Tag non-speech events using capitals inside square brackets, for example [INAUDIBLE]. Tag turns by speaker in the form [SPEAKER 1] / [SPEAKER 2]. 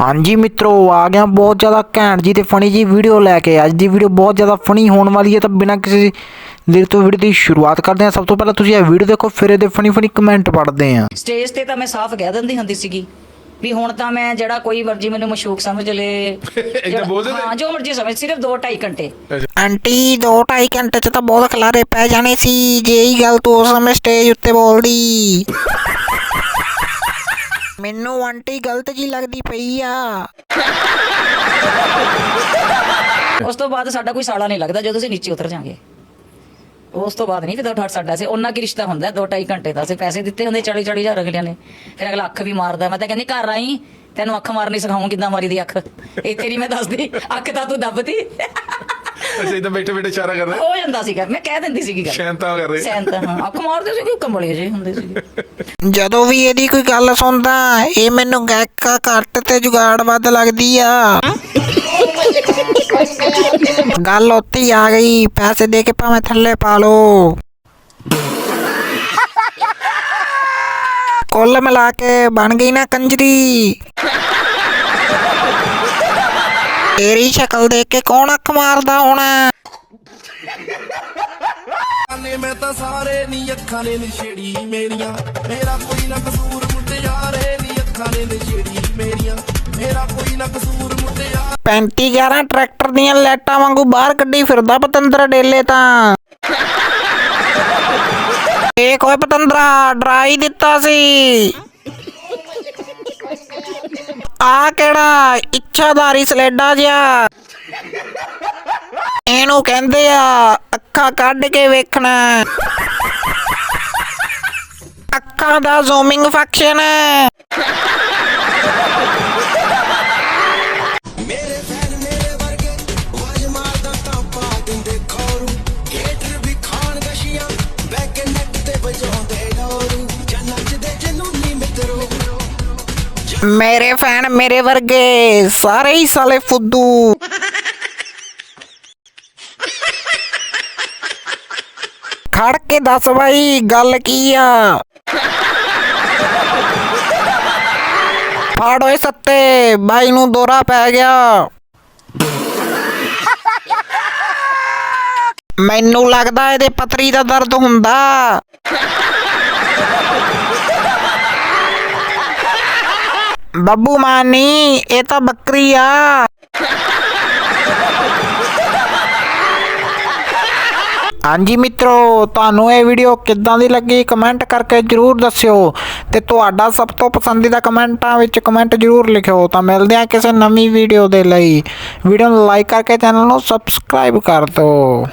[SPEAKER 1] ਹਾਂਜੀ ਮਿੱਤਰੋ ਆ ਗਿਆ ਬਹੁਤ ਜ਼ਿਆਦਾ ਘੈਂਟ ਜੀ ਤੇ ਫਨੀ ਜੀ ਵੀਡੀਓ ਲੈ ਕੇ। ਅੱਜ ਦੀ ਵੀਡੀਓ ਬਹੁਤ ਜ਼ਿਆਦਾ ਫਨੀ ਹੋਣ ਵਾਲੀ ਹੈ ਤਾਂ ਬਿਨਾਂ ਕਿਸੇ ਦੇਰ ਤੋਂ ਵੀਡੀਓ ਦੀ ਸ਼ੁਰੂਆਤ ਕਰਦੇ ਹਾਂ। ਸਭ ਤੋਂ ਪਹਿਲਾਂ ਤੁਸੀਂ ਇਹ ਵੀਡੀਓ ਦੇਖੋ ਫਿਰ ਇਹਦੇ ਫਨੀ ਫਨੀ ਕਮੈਂਟ ਪੜ੍ਹਦੇ ਹਾਂ।
[SPEAKER 2] ਸਟੇਜ ਤੇ ਤਾਂ ਮੈਂ ਸਾਫ਼ ਕਹਿ ਦਿੰਦੀ ਹੁੰਦੀ ਸੀਗੀ ਵੀ ਹੁਣ ਤਾਂ ਮੈਂ ਜਿਹੜਾ ਕੋਈ ਮਰਜ਼ੀ ਮੈਨੂੰ ਮਸ਼ੂਕ ਸਮਝ ਲੇ। [LAUGHS]
[SPEAKER 3] ਬੋਲਦੇ ਤੇ?
[SPEAKER 2] ਹਾਂ ਜੋ ਮਰਜ਼ੀ ਸਮਝ ਸਿਰਫ 2.5 ਘੰਟੇ।
[SPEAKER 1] ਆਂਟੀ 2.5 ਘੰਟੇ ਚ ਤਾਂ ਬਹੁਤ ਖਲਾਰੇ ਪੈ ਜਾਣੇ ਸੀ। ਜੇ ਹੀ ਗੱਲ ਤੂੰ ਉਸ ਸਮੇਂ ਸਟੇਜ ਉੱਤੇ ਬੋਲਦੀ। [LAUGHS] ਮੈਨੂੰ ਆਂਟੀ ਗਲਤ ਜੀ ਲੱਗਦੀ ਪਈ ਆ।
[SPEAKER 2] ਉਸ ਤੋਂ ਬਾਅਦ ਸਾਡਾ ਕੋਈ ਸਾਲਾ ਨਹੀਂ ਲੱਗਦਾ, ਜਦੋਂ ਅਸੀਂ ਨੀਚੇ ਉਤਰ ਜਾਾਂਗੇ। ਉਸ ਤੋਂ ਬਾਅਦ ਨਹੀਂ ਫਿਰ ਠੱਠ ਸਾਡਾ ਸੀ, ਉਹਨਾਂ ਕੀ ਰਿਸ਼ਤਾ ਹੁੰਦਾ 2.5 ਘੰਟੇ ਦਾ। ਅਸੀਂ ਪੈਸੇ ਦਿੱਤੇ ਹੁੰਦੇ 40 40 ਹਜ਼ਾਰ ਅਗਲਿਆਂ ਨੇ। ਫਿਰ ਅਗਲਾ ਅੱਖ ਵੀ ਮਾਰਦਾ, ਮੈਂ ਤਾਂ ਕਹਿੰਦੀ, ਘਰ ਆਈ, ਤੈਨੂੰ ਅੱਖ ਮਾਰਨੀ ਸਿਖਾਉਂ ਕਿੱਦਾਂ ਮਾਰੀ ਦੀ ਅੱਖ? ਇੱਥੇ ਨਹੀਂ ਮੈਂ ਦੱਸਦੀ, ਅੱਖ ਤਾਂ ਤੂੰ ਦੱਬਦੀ।
[SPEAKER 3] ਅਸੀਂ ਤਾਂ ਬੈਠੇ ਬੈਠੇ ਇਸ਼ਾਰਾ ਕਰ ਰਹੇ।
[SPEAKER 2] ਹੋ ਜਾਂਦਾ ਸੀਗਾ ਮੈਂ ਕਹਿ ਦਿੰਦੀ ਸੀਗੀ ਗੱਲ।
[SPEAKER 3] ਸ਼ੈਂਤਾ ਕਰ ਰਹੇ।
[SPEAKER 2] ਸੈਂਤ ਹਾਂ। ਅੱਖ ਮਾਰਦੇ ਸੀ ਕਿ ਕੰਬਲੇ ਜੇ ਹੁੰਦੇ ਸੀ
[SPEAKER 1] ਜਦੋਂ ਵੀ ਇਹਦੀ ਕੋਈ ਗੱਲ ਸੁਣਦਾ ਇਹ ਮੈਨੂੰ ਗਾਇਕਾ ਘੱਟ ਤੇ ਜੁਗਾੜ ਵੱਧ ਲੱਗਦੀ ਆ। ਗੱਲ ਹੀ ਆ ਗਈ ਪੈਸੇ ਦੇ ਕੇ ਭਾਵੇਂ ਥੱਲੇ ਪਾ ਲਓ। ਕੁੱਲ ਮਿਲਾ ਕੇ ਬਣ ਗਈ ਨਾ ਕੰਜਰੀ। ਤੇਰੀ ਸ਼ਕਲ ਦੇਖ ਕੇ ਕੌਣ ਅੱਖ ਮਾਰਦਾ ਹੋਣਾ?
[SPEAKER 4] ਨੇ ਮੈਂ ਤਾਂ ਸਾਰੇ ਨੀ ਅੱਖਾਂ ਨੇ ਨਸ਼ੇੜੀ ਮੇਰੀਆਂ। ਮੇਰਾ ਕੋਈ ਨਾ ਕਸੂਰ ਮੁੰਡਿਆਰੇ ਨੀ ਅੱਖਾਂ ਨੇ ਨਸ਼ੇੜੀ ਮੇਰੀਆਂ। ਮੇਰਾ ਕੋਈ ਨਾ ਕਸੂਰ ਮੁੰਡਿਆ
[SPEAKER 1] 35 11 ਟਰੈਕਟਰ ਦੀਆਂ ਲਾਈਟਾਂ ਵਾਂਗੂ ਬਾਹਰ ਕੱਢੀ ਫਿਰਦਾ ਪਤੰਦਰ ਡੇਲੇ ਤਾਂ। ਇਹ ਕੋਈ ਪਤੰਦਰਾ ਡਰਾ ਹੀ ਦਿੱਤਾ ਸੀ। ਆ ਕਿਹੜਾ ਇੱਛਾਧਾਰੀ ਸਲੇਡਾ ਜਿਹਾ? ਇਹਨੂੰ ਕਹਿੰਦੇ ਆ, ਅੱਖਾਂ ਕੱਢ ਕੇ ਵੇਖਣਾ। ਅੱਖਾਂ ਦਾ ਜ਼ੂਮਿੰਗ ਫੰਕਸ਼ਨ
[SPEAKER 4] ਮੇਰੇ
[SPEAKER 1] ਮੇਰੇ ਫੈਨ ਮੇਰੇ ਵਰਗੇ, ਸਾਰੇ ਹੀ ਸਾਲੇ ਫੁੱਦੂ। ਖੜ ਕੇ ਦੱਸ ਬਾਈ, ਗੱਲ ਕੀ ਆ? ਫੜ ਓਏ ਸੱਤੇ, ਬਾਈ ਨੂੰ ਦੋਰਾ ਪੈ ਗਿਆ। ਮੈਨੂੰ ਲੱਗਦਾ ਇਹਦੇ ਪਤਰੀ ਦਾ ਦਰਦ ਹੁੰਦਾ। ਬੱਬੂ ਮਾਨੀ ਇਹ ਤਾਂ ਬੱਕਰੀ ਆ। ਹਾਂਜੀ ਮਿੱਤਰੋ, ਤੁਹਾਨੂੰ ਇਹ ਵੀਡੀਓ ਕਿੱਦਾਂ ਦੀ ਲੱਗੀ? ਕਮੈਂਟ ਕਰਕੇ ਜਰੂਰ ਦੱਸਿਓ। ਤੇ ਤੁਹਾਡਾ ਸਭ ਤੋਂ ਪਸੰਦੀਦਾ ਕਮੈਂਟਾਂ ਵਿੱਚ ਕਮੈਂਟ ਜਰੂਰ ਲਿਖਿਓ। ਤਾਂ ਮਿਲਦੇ ਹਾਂ ਕਿਸੇ ਨਵੀਂ ਵੀਡੀਓ ਦੇ ਲਈ। ਵੀਡੀਓ ਨੂੰ ਲਾਈਕ ਕਰਕੇ ਚੈਨਲ ਨੂੰ ਸਬਸਕ੍ਰਾਈਬ ਕਰ ਦਿਓ।